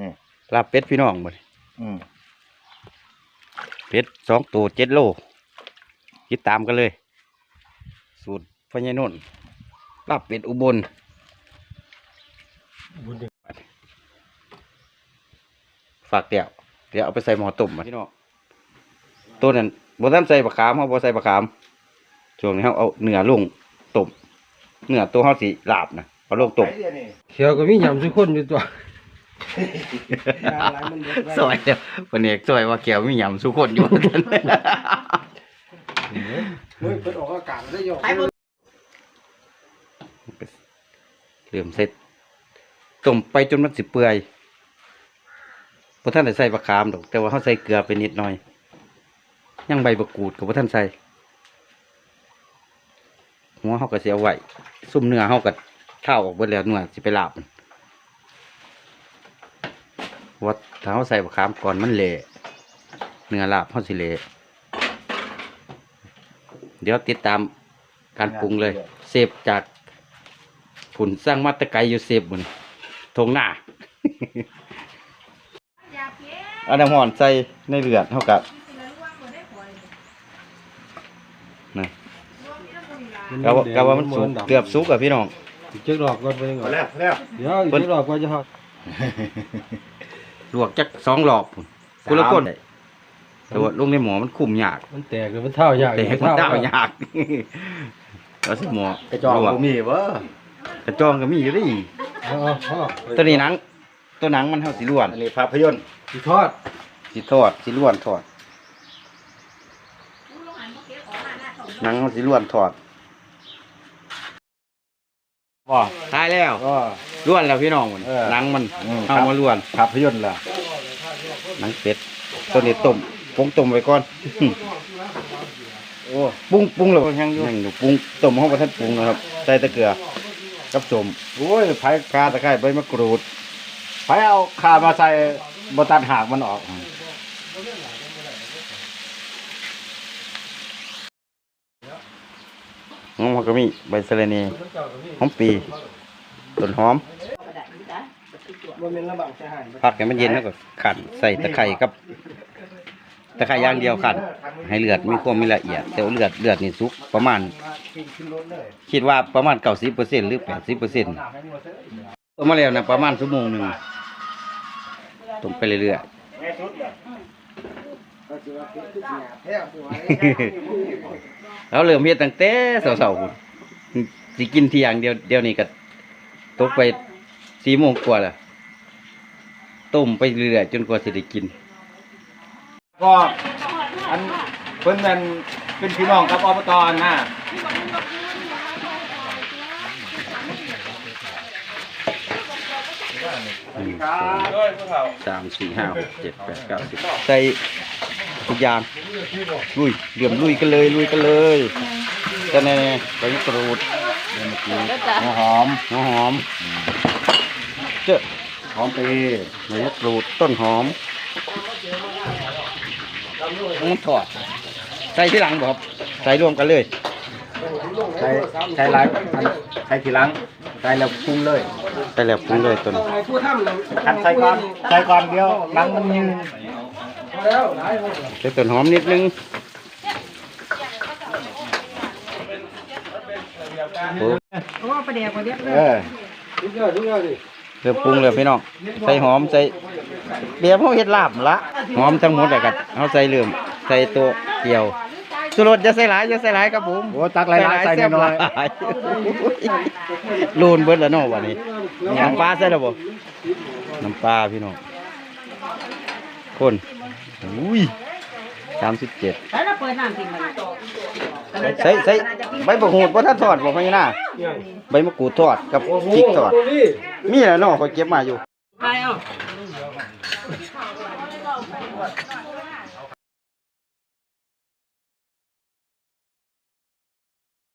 นี่ลาบเป็ดพี่น้องบ่นี่อืมเป็ดสองตัวเจ็ดโลติดตามกันเลย สูตรพญานุ่นลาบเป็ดอุบลฝากเดี่ยวเดี๋ยวเอาไปใส่หม้อต้มมาพี่น้องตัวนั้นบ่ทันใส่บะขามเฮาบ่ใส่บะขามช่วงนี้เฮาเอาเนื้อลงต้มเนื้อตัวเฮาสิลาบนะเอาลงต้มไปเดี๋ยวนี้เขียวก็มียำสุกคนอยู่ตัว ซอยเดียววันนี้ซอยว่าแก้วมีหยำสุคนอยู่เหมือนกัน เฮ้ยเพิ่นออกอากาศได้ยกเริ่มเสร็จต้มไปจนมันสิเปื่อยพระท่านได้ใส่บะขามดอก แต่ว่าเขาใส่เกลือไปนิดหน่อย ยังใบบักกูดกับพระท่านใส่ หัวเขาก็เสียไว้ซุ่มเนื้อเขาก็เท่าออกเบิดแล้วเนื้อสิไปลาบมัน ว่าถ้าเขาใส่บะขามก่อนมันเละเนื้อลาบเขาสิเละเดี๋ยวติดตามการปรุงเลย เสพจากผุนสร้างมาตะไกอยู่เสพบนทงหน้าเอาน้ำหอนใส่ในเลือดเท่ากับนะกะว่ากะว่ามันสุกเกือบสุกอะพี่น้องอีกจักดอกก่อนไปก่เอาอนแล้วแล้วเดี๋ยวอีกจักดอกก่อนจะฮอด ลวกจักสองรอบพุ่นกุละก้นแต่ว่าลงในหมอมันคุมยากมันแตกเลยมันเท่ายากแต่มันเจ้ายากเราสิหมอกระจอกลวกบ่มีเว้อกระจองก็มีอยู่ดิเอาเอาเอาตัวนี้หนัง ตัวหนังมันเท่าสีล้วนอันนี้ภาพยนตร์สิทอดสีทอดสีล้วนทอดหนังมันสีล้วนทอดบ่ตายแล้วก็ ล้วนแล้วพี่น้องมันเออหนังมันอืม เอามาล้วนภาพยนตร์ล่ะหนังเป็ดตัวนี้ต้มปรุงต้มไว้ก่อนโอ้ปรุงปรุงแล้วยังอยู่ยังอยู่ปรุงต้มห้องประทัดปรุงนะครับใส่แตะเกียบกับสมโอ้ยไผกาตะไคร้ใบมะกรูดไผเอาขามาใส่บ่ตัดหากมันออก หอมก็มีใบสะระเนหอมปีต้นหอม บ่แม่นลำบากใจหายผักให้มันเย็นแล้วก็ขันใส่ตะไคร้กับตะไคร้อย่างเดียวขันให้เลือดมีความมีละเอียด แต่ว่าเลือดเลือดนี่สุกประมาณคิดว่าประมาณเก้าสิบเปอร์เซ็นหรือแปดสิบเปอร์เซ็นต์ต้มมาแล้วนะประมาณชั่วโมงหนึ่งต้มไปเรื่อยๆแล้วเริ่มเฮ็ดตั้งแต่เสาๆพุ่นสิกินเที่ยงเดียวเดียวนี้ก็ตกไปสี่โมงกว่าแล้ว ต้มไปเรื่อยๆจนกว่าสิได้กิน ก็อันเพิ่นนั่นเป็นพี่น้องกับอบตนะหนึ่งสองสามสี่ห้าหกเจ็ดแปดเก้าสิบใส่ทุกอย่างลุยเดือมลุยกันเลยลุยกันเลยจะแน่ๆใบมะกรูดใบมะกรูดหัวหอมหัวหอมเจ้า หอมปีใบมะกรูดต้นหอมมันทอดใส่ที่หลังบ่ครับใส่รวมกันเลยใช้ใช้หลายอันใช้ทีหลังใช้แล้วปรุงเลยใส่แล้วปรุงเลยต้นต้องให้ผู้ทำน่ะคัดใส่ก่อนใส่ก่อนเดียวหลังมันยืนพอแล้วหลายหมดใส่ต้นหอมนิดนึงโอ้โอ้ประเดี๋ยวประเดี๋ยวเออทุกอย่างทุกอย่างดิ เริ่มปรุงเลยพี่น้องใส่หอมใส่เบียร์เขาเฮ็ดลาบละหอมทั้งหมดเลยกันเขาใส่เริ่มใส่ตัวเกี่ยวสุรสอย่าใส่หลายอย่าใส่หลายครับผมโอ้ตักหลายๆใส่น้อยๆโลนเบิดแล้วเนาะวันนี้น้ำปลาใส่แล้วบ่น้ำปลาพี่น้องคนอุ้ย สามสิบเจ็ดใส่ใส่ใบบกหูดบ่ท่านทอดบ่พญานาใบมะกรูดทอดกับพริกทอด มีอะไรเนาะคอยเก็บมาอยู่ ไปเอา